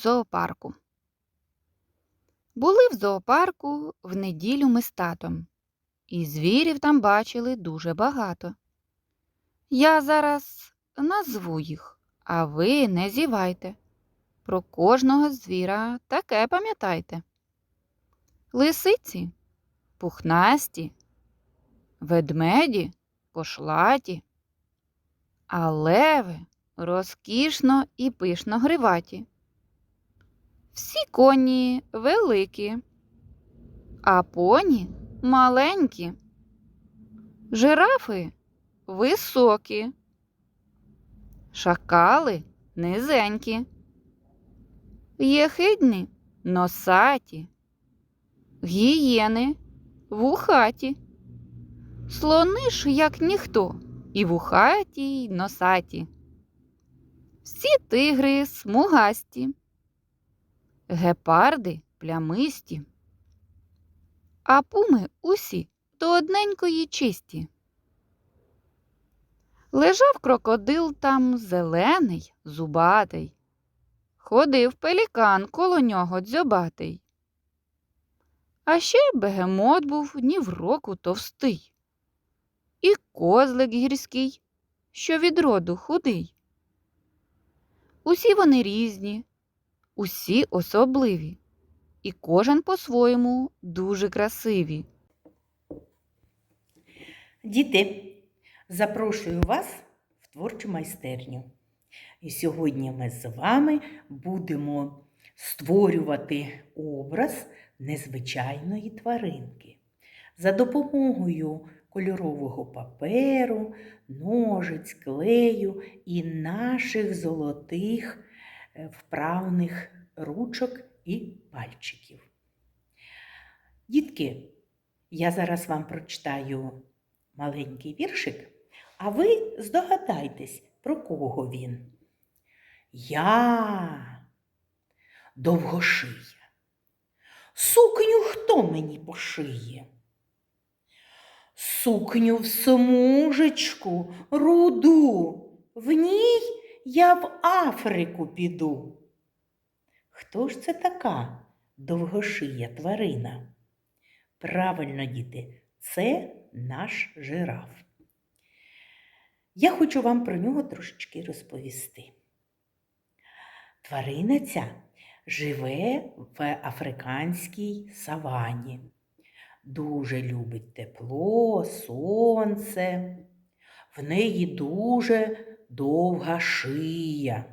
зоопарку. Були в зоопарку в неділю ми з татом, і звірів там бачили дуже багато. Я зараз назву їх, а ви не зівайте. Про кожного звіра таке пам'ятайте. Лисиці пухнасті, ведмеді пошлаті, а леви розкішно і пишно гриваті. Всі коні великі, а поні маленькі. Жирафи високі, шакали низенькі, єхидні носаті, гієни вухаті, слони ж, як ніхто, і вухаті, й носаті. Всі тигри смугасті, гепарди плямисті, а пуми усі до одненької чисті. Лежав крокодил там зелений, зубатий, ходив пелікан коло нього дзьобатий. А ще бегемот був ні в року товстий, і козлик гірський, що від роду худий. Усі вони різні, усі особливі, і кожен по-своєму дуже красиві. Діти, запрошую вас в творчу майстерню. І сьогодні ми з вами будемо створювати образ незвичайної тваринки. За допомогою кольорового паперу, ножиць, клею і наших золотих вправних ручок і пальчиків. Дітки, я зараз вам прочитаю маленький віршик, а ви здогадайтесь, про кого він. Я довгошия. Сукню хто мені пошиє? Сукню в смужечку руду, в ній я в Африку піду. Хто ж це така довгошия тварина? Правильно, діти, це наш жираф. Я хочу вам про нього трошечки розповісти. Тварина ця живе в африканській савані. Дуже любить тепло, сонце. В неї дуже довга шия.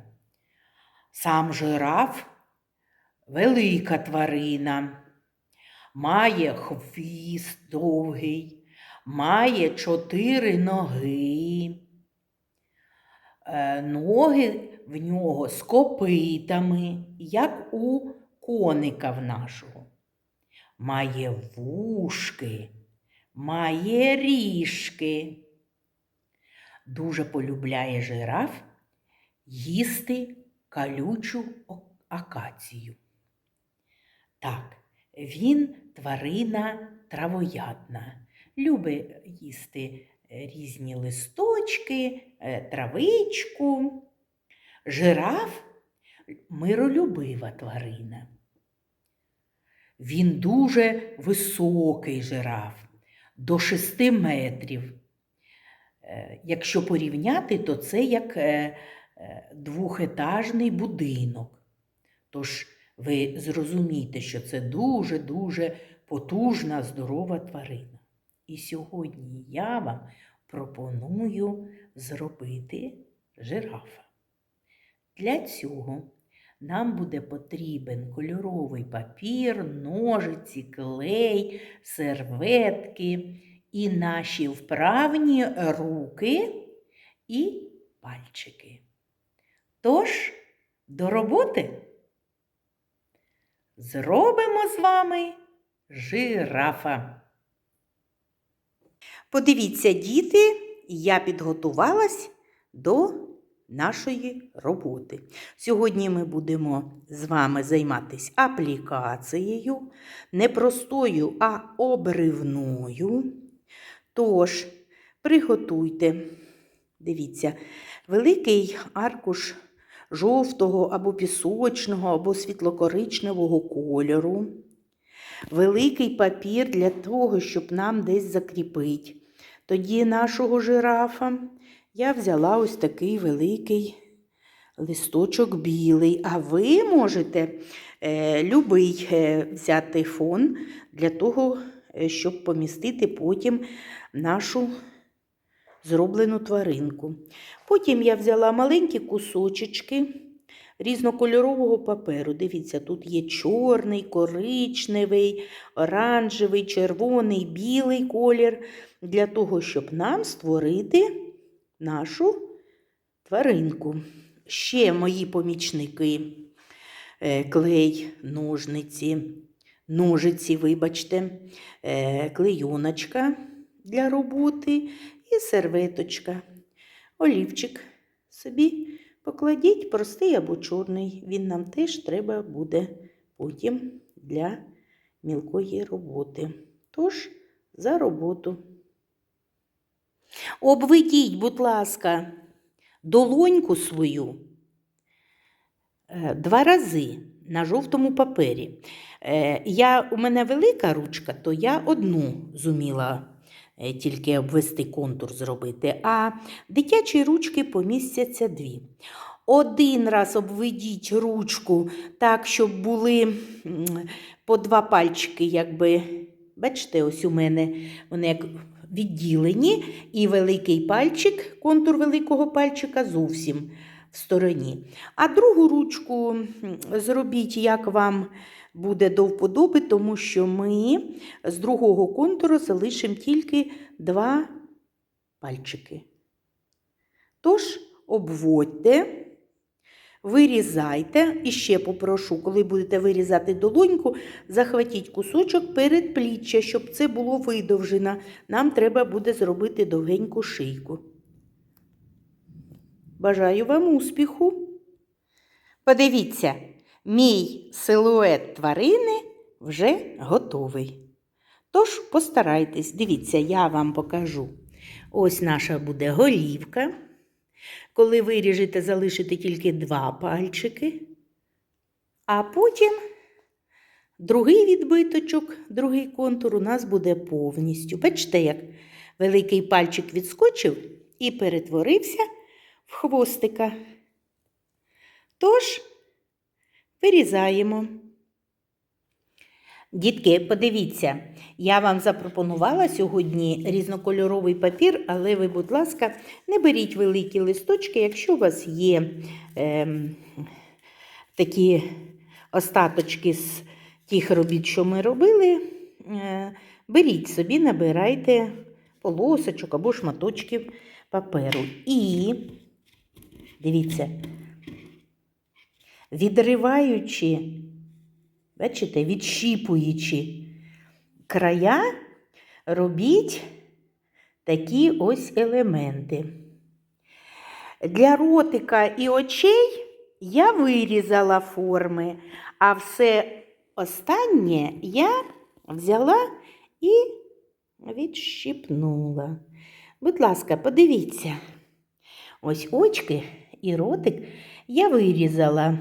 Сам жираф велика тварина, має хвіст довгий, має чотири ноги. Е, Ноги в нього з копитами, як у коника в нашого. Має вушки, має ріжки. Дуже полюбляє жираф їсти калючу акацію. Так, він тварина травоядна, любить їсти е, різні листочки, е, травичку. Жираф миролюбива тварина. Він дуже високий жираф, до 6 метрів. Е, Якщо порівняти, то це як е, е, двохетажний будинок. Тож ви зрозумієте, що це дуже-дуже потужна, здорова тварина. І сьогодні я вам пропоную зробити жирафа. Для цього нам буде потрібен кольоровий папір, ножиці, клей, серветки і наші вправні руки і пальчики. Тож, до роботи зробимо з вами жирафа. Подивіться, діти, я підготувалась до нашої роботи. Сьогодні ми будемо з вами займатися аплікацією, не простою, а обривною. Тож, приготуйте, дивіться, великий аркуш жовтого або пісочного, або світлокоричневого кольору. Великий папір для того, щоб нам десь закріпити. Тоді нашого жирафа я взяла ось такий великий листочок білий. А ви можете е, любий е, взяти фон для того, щоб помістити потім нашу зроблену тваринку. Потім я взяла маленькі кусочечки різнокольорового паперу. Дивіться, тут є чорний, коричневий, оранжевий, червоний, білий колір для того, щоб нам створити нашу тваринку. Ще мої помічники е, клей, ножниці, ножиці, вибачте, е, клейоночка для роботи і серветочка. Олівчик собі покладіть, простий або чорний. Він нам теж треба буде потім для мілкої роботи. Тож, за роботу. Обведіть, будь ласка, долоньку свою е, два рази на жовтому папері. Е, Я, у мене велика ручка, то я одну зуміла е, тільки обвести контур зробити, а дитячі ручки помістяться дві. Один раз обведіть ручку так, щоб були по два пальчики, якби, бачите, ось у мене вони як відділені, і великий пальчик, контур великого пальчика зовсім стороні. А другу ручку зробіть, як вам буде до вподоби, тому що ми з другого контуру залишимо тільки два пальчики. Тож, обводьте. Вирізайте, і ще попрошу, коли будете вирізати долоньку, захватіть кусочок перед пліччя, щоб це було видовжено. Нам треба буде зробити довгеньку шийку. Бажаю вам успіху. Подивіться, мій силует тварини вже готовий. Тож постарайтесь, дивіться, я вам покажу. Ось наша буде голівка. Коли виріжете, залишите тільки два пальчики, а потім другий відбиточок, другий контур у нас буде повністю. Бачите, як великий пальчик відскочив і перетворився в хвостика. Тож, вирізаємо. Дітки, подивіться, я вам запропонувала сьогодні різнокольоровий папір, але ви, будь ласка, не беріть великі листочки, якщо у вас є ем, такі остаточки з тих робіт, що ми робили, е, беріть собі, набирайте полосочок або шматочків паперу. І дивіться, відриваючи Бачите, відщіпуючи края, робіть такі ось елементи. Для ротика і очей я вирізала форми, а все останнє я взяла і відщипнула. Будь ласка, подивіться. Ось очки і ротик я вирізала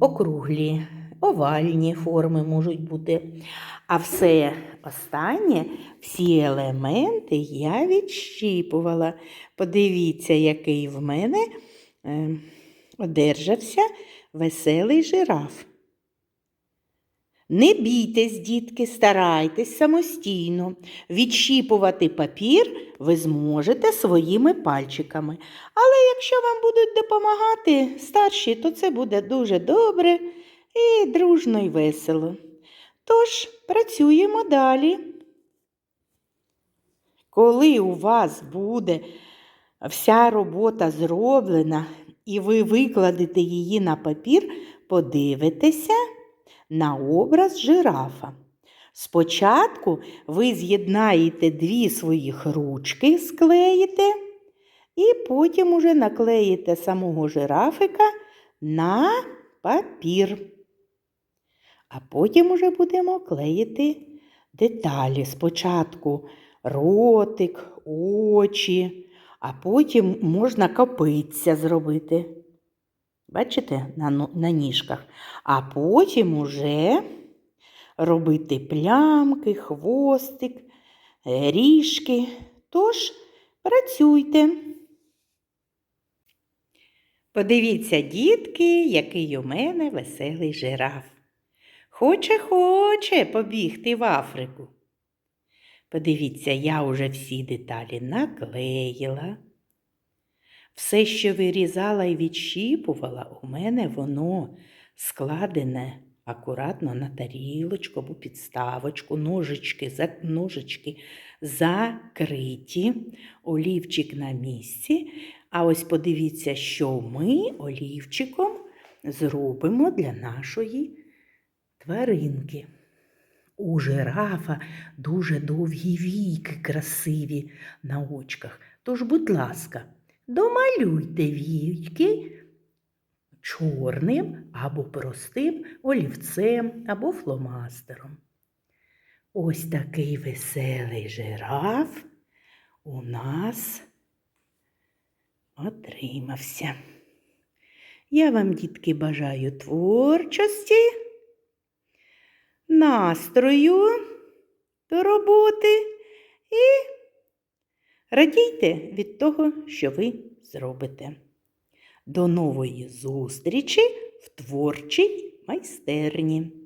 округлі овальні форми можуть бути. А все останнє, всі елементи я відщіпувала. Подивіться, який в мене е, одержався веселий жираф. Не бійтесь, дітки, старайтесь самостійно. Відщіпувати папір ви зможете своїми пальчиками. Але якщо вам будуть допомагати старші, то це буде дуже добре і дружно й весело. Тож працюємо далі. Коли у вас буде вся робота зроблена, і ви викладете її на папір, подивитеся на образ жирафа. Спочатку ви з'єднаєте дві своїх ручки, склеїте, і потім уже наклеїте самого жирафика на папір. А потім уже будемо клеїти деталі. Спочатку ротик, очі, а потім можна копиця зробити. Бачите, на, на ніжках. А потім уже робити плямки, хвостик, е, ріжки. Тож працюйте. Подивіться, дітки, який у мене веселий жираф. Хоче, хоче побігти в Африку. Подивіться, я уже всі деталі наклеїла. Все, що вирізала і відщіпувала, у мене воно складене акуратно на тарілочку або підставочку, ножички, ножички закриті, олівчик на місці. А ось подивіться, що ми олівчиком зробимо для нашої тваринки. У жирафа дуже довгі віки красиві на очках. Тож, будь ласка, домалюйте віки чорним або простим олівцем або фломастером. Ось такий веселий жираф у нас отримався. Я вам, дітки, бажаю творчості, настрою до роботи і радійте від того, що ви зробите. До нової зустрічі в творчій майстерні.